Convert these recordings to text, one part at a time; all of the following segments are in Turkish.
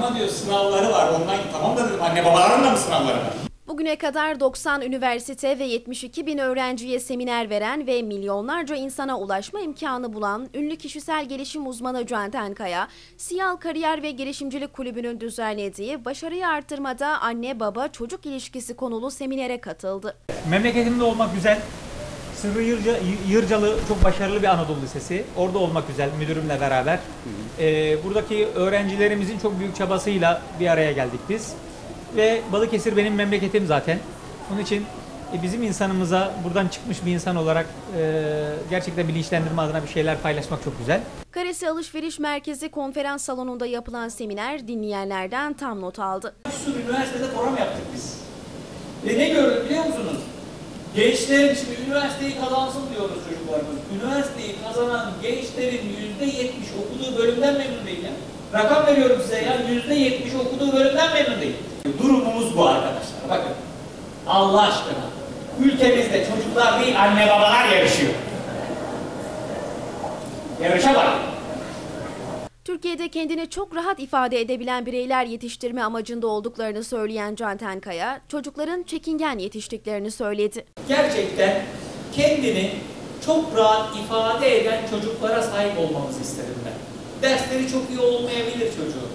Ama diyor sınavları var ondan tamam da dedim anne babaların da mı sınavları var? Bugüne kadar 90 üniversite ve 72 bin öğrenciye seminer veren ve milyonlarca insana ulaşma imkanı bulan ünlü kişisel gelişim uzmanı Canten Kaya, Siyal Kariyer ve Girişimcilik Kulübü'nün düzenlediği başarıyı artırmada anne baba çocuk ilişkisi konulu seminere katıldı. Memleketimde olmak güzel. Sırrı Yırca, Yırcalı çok başarılı bir Anadolu Lisesi. Orada olmak güzel müdürümle beraber. Ee, buradaki öğrencilerimizin çok büyük çabasıyla bir araya geldik biz. Ve Balıkesir benim memleketim zaten. Onun için e, bizim insanımıza buradan çıkmış bir insan olarak e, gerçekten bilinçlendirme adına bir şeyler paylaşmak çok güzel. Karesi Alışveriş Merkezi konferans salonunda yapılan seminer dinleyenlerden tam not aldı. Üniversitede program yaptık biz. Ve ne gördük? Gençlerin şimdi üniversiteyi kazansın diyoruz çocuklarımız. Üniversiteyi kazanan gençlerin yüzde yetmiş okuduğu bölümden memnun değil ya. Rakam veriyorum size ya yüzde yetmiş okuduğu bölümden memnun değil. Durumumuz bu arkadaşlar bakın. Allah aşkına. Ülkemizde çocuklar değil anne babalar yarışıyor. Yarışa bak. Türkiye'de kendini çok rahat ifade edebilen bireyler yetiştirme amacında olduklarını söyleyen Canten Kaya, çocukların çekingen yetiştiklerini söyledi. gerçekten kendini çok rahat ifade eden çocuklara sahip olmamızı isterim ben. Dersleri çok iyi olmayabilir çocuğun.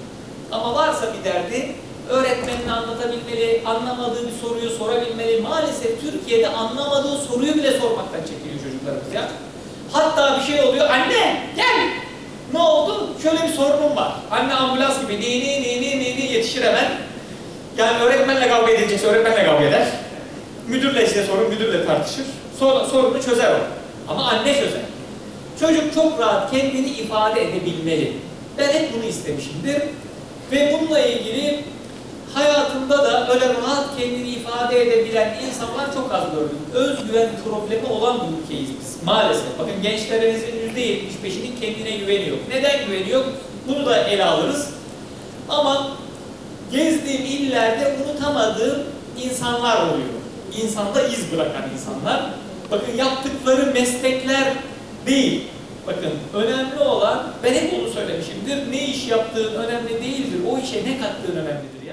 Ama varsa bir derdi öğretmenine anlatabilmeli, anlamadığı bir soruyu sorabilmeli. Maalesef Türkiye'de anlamadığı soruyu bile sormaktan çekiniyor çocuklarımız ya. Hatta bir şey oluyor, Şöyle bir sorunum var. Anne ambulans gibi ni ni ni ni ni ni yetişir hemen. Yani öğretmenle kavga edecekse öğretmenle kavga eder. Müdürle işte sorun, müdürle tartışır. Sonra sorunu çözer o. Ama anne çözer. Çocuk çok rahat kendini ifade edebilmeli. Ben hep bunu istemişimdir. Ve bununla ilgili hayatımda da öyle rahat kendini ifade edebilen insanlar çok az gördüm. Özgüven problemi olan bir ülkeyiz biz. Maalesef. Bakın gençlerimizin %75'inin kendine güveni yok. Neden güveni yok? Bunu da ele alırız. Ama gezdiğim illerde unutamadığım insanlar oluyor. İnsanda iz bırakan insanlar. Bakın yaptıkları meslekler değil. Bakın önemli olan, ben hep onu söylemişimdir, ne iş yaptığın önemli değildir, o işe ne kattığın önemlidir.